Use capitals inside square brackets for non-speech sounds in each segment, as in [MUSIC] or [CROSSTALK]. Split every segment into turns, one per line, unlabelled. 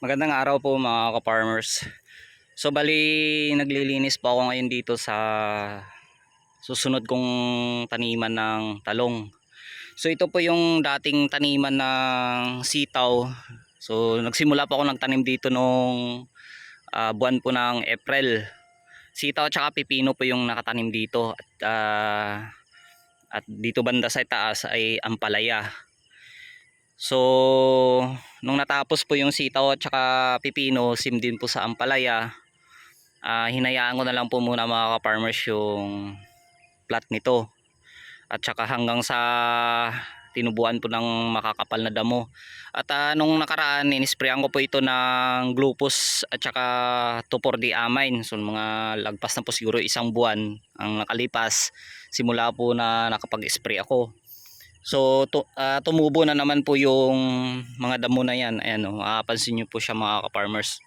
Magandang araw po mga ka-farmers. So bali naglilinis po ako ngayon dito sa susunod kong taniman ng talong. So ito po yung dating taniman ng sitaw. So nagsimula po ako nagtanim dito nung ah, buwan po ng April. Sitaw at saka pipino po yung nakatanim dito at ah, at dito banda sa taas ay ampalaya. So, nung natapos po yung sitaw at saka pipino, sim din po sa ampalaya, ah hinayaan ko na lang po muna mga ka-farmers yung plat nito. At saka hanggang sa tinubuan po ng makakapal na damo. At ah, nung nakaraan, inisprayan ko po ito ng glupos at saka 2,4-D amine. So, mga lagpas na po siguro isang buwan ang nakalipas. Simula po na nakapag-spray ako. So tu- ah, tumubo na naman po yung mga damo na yan. Ayan oh, mapapansin niyo po siya mga ka-farmers.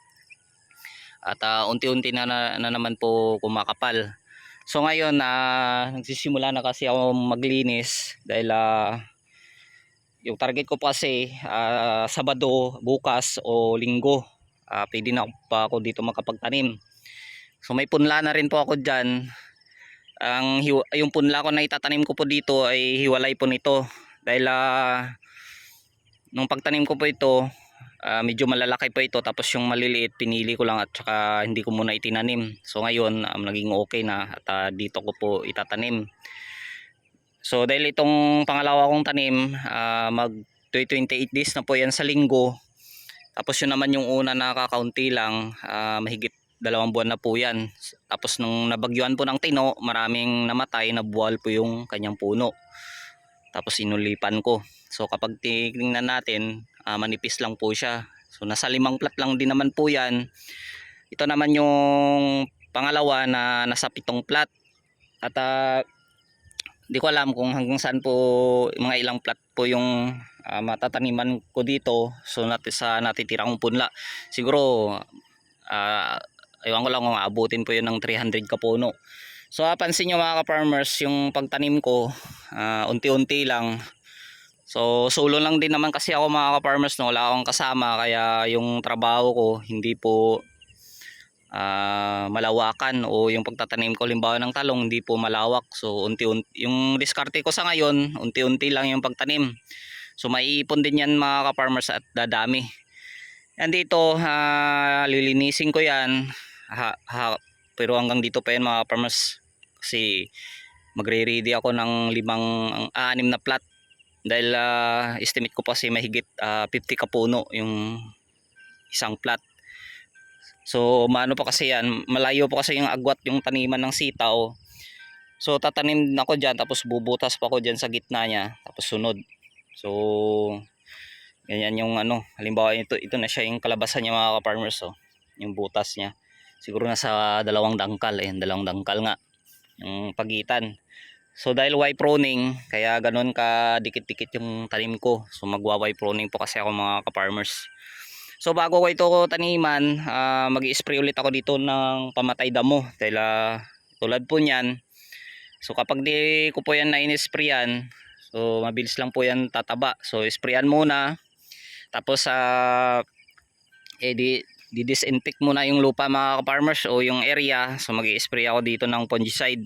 At ah, unti-unti na, na, na naman po kumakapal. So ngayon ah, nagsisimula na kasi ako maglinis dahil ah, yung target ko po kasi ah, Sabado, bukas o Linggo. Ah, pwede na pa ako dito makapagtanim. So may punla na rin po ako dyan ang yung punla ko na itatanim ko po dito ay hiwalay po nito. Dahil ah, nung pagtanim ko po ito ah, medyo malalaki po ito. Tapos yung maliliit pinili ko lang at saka hindi ko muna itinanim. So ngayon um, naging okay na at ah, dito ko po itatanim. So dahil itong pangalawa kong tanim ah, mag 28 days na po yan sa linggo. Tapos yun naman yung una na kakaunti lang ah, mahigit dalawang buwan na po yan tapos nung nabagyuan po ng tino, maraming namatay, nabuwal po yung kanyang puno. Tapos inulipan ko. So kapag tingnan natin, ah, manipis lang po siya. So nasa limang plat lang din naman po yan. Ito naman yung pangalawa na nasa pitong plat. At ah, di ko alam kung hanggang saan po mga ilang plat po yung ah, matataniman ko dito. So nat sa natitirang punla. Siguro ah Ewan ko lang kung abutin po yun ng 300 kapuno. So pansin nyo mga ka-farmers, yung pagtanim ko, ah, unti-unti lang. So solo lang din naman kasi ako mga ka-farmers, no? wala akong kasama. Kaya yung trabaho ko, hindi po ah, malawakan. O yung pagtatanim ko, limbawa ng talong, hindi po malawak. So unti-unti, yung diskarte ko sa ngayon, unti-unti lang yung pagtanim. So maiipon din yan mga ka-farmers at dadami. Yan dito, ah, lilinisin ko yan ha, ha, pero hanggang dito pa yan mga farmers. Kasi magre-ready ako ng limang ang anim na plat. Dahil ah, estimate ko pa kasi mahigit ah, 50 kapuno yung isang plat. So maano pa kasi yan malayo pa kasi yung agwat yung taniman ng sitaw. So tatanim ako dyan tapos bubutas pa ako dyan sa gitna niya tapos sunod. So ganyan yung ano halimbawa ito ito na siya yung kalabasan niya mga ka-farmers oh, yung butas niya siguro nasa dalawang dangkal eh dalawang dangkal nga yung pagitan. So dahil Y proning kaya ganun ka dikit-dikit yung tanim ko. So magwa Y proning po kasi ako mga ka-farmers. So bago ko ito taniman uh, mag spray ulit ako dito ng pamatay damo. Dahil ah, tulad po niyan so kapag di ko po yan na in-sprayan so mabilis lang po yan tataba. So sprayan muna. Tapos sa eh di di-disinfect muna yung lupa mga farmers o yung area. So mag spray ako dito ng fungicide.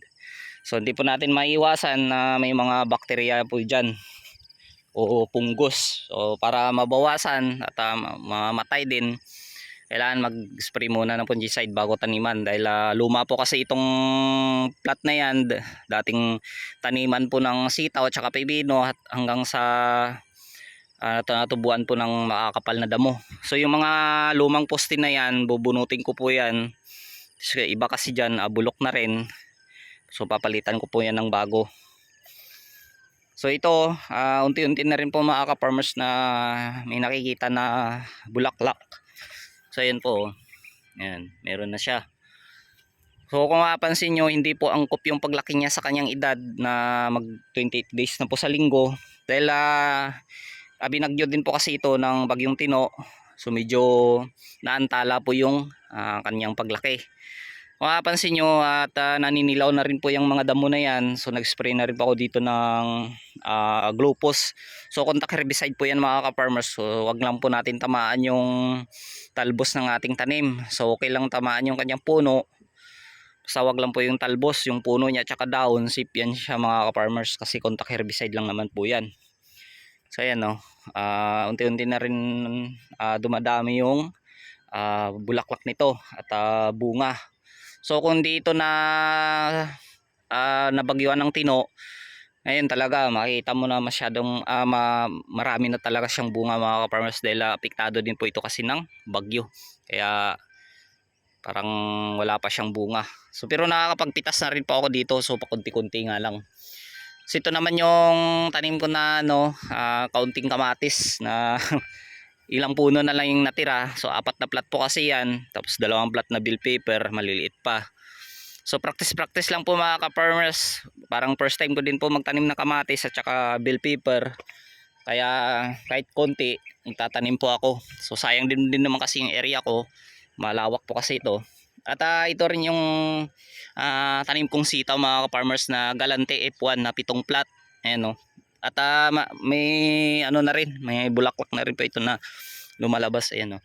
So hindi po natin maiwasan na may mga bakterya po dyan o punggos so para mabawasan at uh, mamatay din kailangan mag-spray muna ng fungicide bago taniman. Dahil uh, luma po kasi itong plat na yan. Dating taniman po ng sitaw at saka pibino hanggang sa uh, natubuan po ng makakapal na damo. So yung mga lumang poste na yan, bubunutin ko po yan. So, iba kasi dyan, uh, bulok na rin. So papalitan ko po yan ng bago. So ito, uh, unti-unti na rin po mga ka-farmers na may nakikita na bulaklak. So ayan po. Ayan, meron na siya. So kung mapapansin nyo, hindi po angkop yung paglaki niya sa kanyang edad na mag 28 days na po sa linggo. Dahil uh, uh, binagyo din po kasi ito ng bagyong tino so medyo naantala po yung uh, kanyang paglaki Mapapansin nyo at ah, naninilaw na rin po yung mga damo na yan. So nag-spray na rin po ako dito ng uh, glupos. So contact herbicide po yan mga ka-farmers. So wag lang po natin tamaan yung talbos ng ating tanim. So okay lang tamaan yung kanyang puno. Basta wag lang po yung talbos, yung puno niya tsaka down. Sip yan siya mga ka-farmers kasi contact herbicide lang naman po yan. So ayan no. Ah, unti-unti na rin ah, dumadami yung ah, bulaklak nito at ah, bunga. So kung dito na ah, nabagyuan ng tino, ngayon talaga makita mo na masyadong ah, ma- marami na talaga siyang bunga mga ka-farmers dahil ah, apektado din po ito kasi ng bagyo. Kaya parang wala pa siyang bunga. So pero nakakapagpitas na rin po ako dito so pakunti-kunti nga lang. So ito naman yung tanim ko na no, ah, kaunting kamatis na [LAUGHS] ilang puno na lang yung natira. So apat na plat po kasi yan. Tapos dalawang plat na bill paper, maliliit pa. So practice practice lang po mga ka-farmers. Parang first time ko din po magtanim ng kamatis at saka bill paper. Kaya kahit konti, nagtatanim po ako. So sayang din din naman kasi yung area ko. Malawak po kasi ito. At ah, ito rin yung ah, tanim kong sitaw mga ka-farmers na Galante F1 na pitong plat. Ayan o. At ah, ma- may ano na rin, may bulaklak na rin po ito na lumalabas. Ayan o.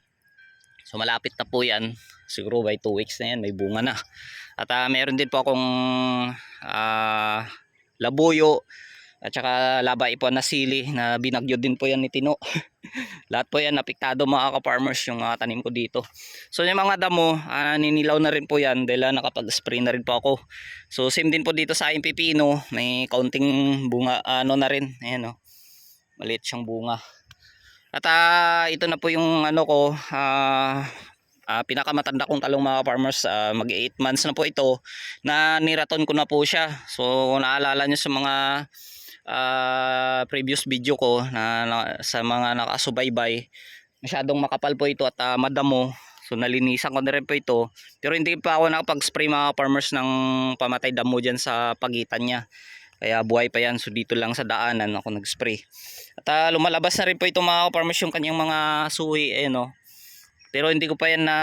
So malapit na po yan. Siguro by 2 weeks na yan, may bunga na. At ah, meron din po akong ah, labuyo at saka laba ipon na sili na binagyo din po yan ni Tino. [LAUGHS] Lahat po yan apektado mga ka-farmers yung mga tanim ko dito. So yung mga damo, ah, ninilaw na rin po yan dahil ah, nakapag-spray na rin po ako. So same din po dito sa aking pipino, may kaunting bunga ano na rin, ayan oh. Maliit siyang bunga. At ah, ito na po yung ano ko, ah, ah, pinakamatanda kong talong mga farmers, ah, mag 8 months na po ito na niraton ko na po siya. So naalala nyo sa mga ah, previous video ko na, na sa mga nakasubaybay, masyadong makapal po ito at ah, madamo. So nalinisan ko na rin po ito. Pero hindi pa ako nakapag-spray mga farmers ng pamatay damo dyan sa pagitan niya. Kaya buhay pa yan. So dito lang sa daanan ako nag-spray. At ah, lumalabas na rin po ito mga farmers yung kanyang mga suhi. Eh, no? Pero hindi ko pa yan na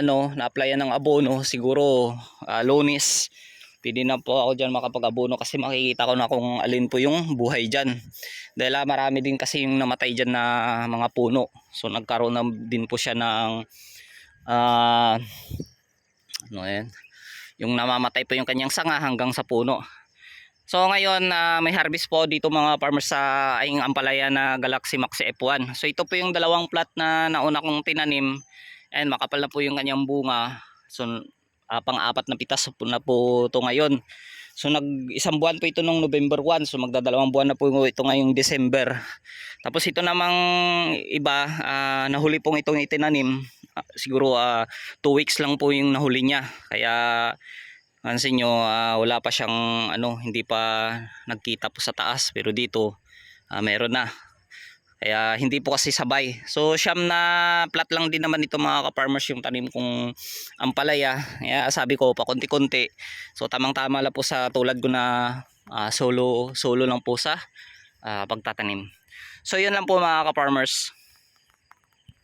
ano, na-applyan ng abono. Siguro ah, lunis. Pwede na po ako dyan makapag-abono kasi makikita ko na kung alin po yung buhay dyan. Dahil ah, marami din kasi yung namatay dyan na mga puno. So nagkaroon na din po siya ng ah ano yan? Yung namamatay po yung kanyang sanga hanggang sa puno. So ngayon ah, may harvest po dito mga farmers sa aing ampalaya na Galaxy Max F1. So ito po yung dalawang plat na nauna kong tinanim. And makapal na po yung kanyang bunga. So ah, pang-apat na pitas na po ito ngayon. So nag isang buwan po ito nung November 1. So magdadalawang buwan na po ito ngayong December. Tapos ito namang iba ah, nahuli pong itong itinanim. Ah, siguro 2 weeks lang po yung nahuli niya. Kaya Pansin nyo, ah, wala pa siyang ano, hindi pa nagkita po sa taas pero dito ah, meron na. Kaya hindi po kasi sabay. So siyam na plat lang din naman ito mga ka-farmers yung tanim kong ampalaya. Kaya sabi ko pa konti-konti. So tamang-tama lang po sa tulad ko na ah, solo solo lang po sa ah, pagtatanim. So yun lang po mga ka-farmers.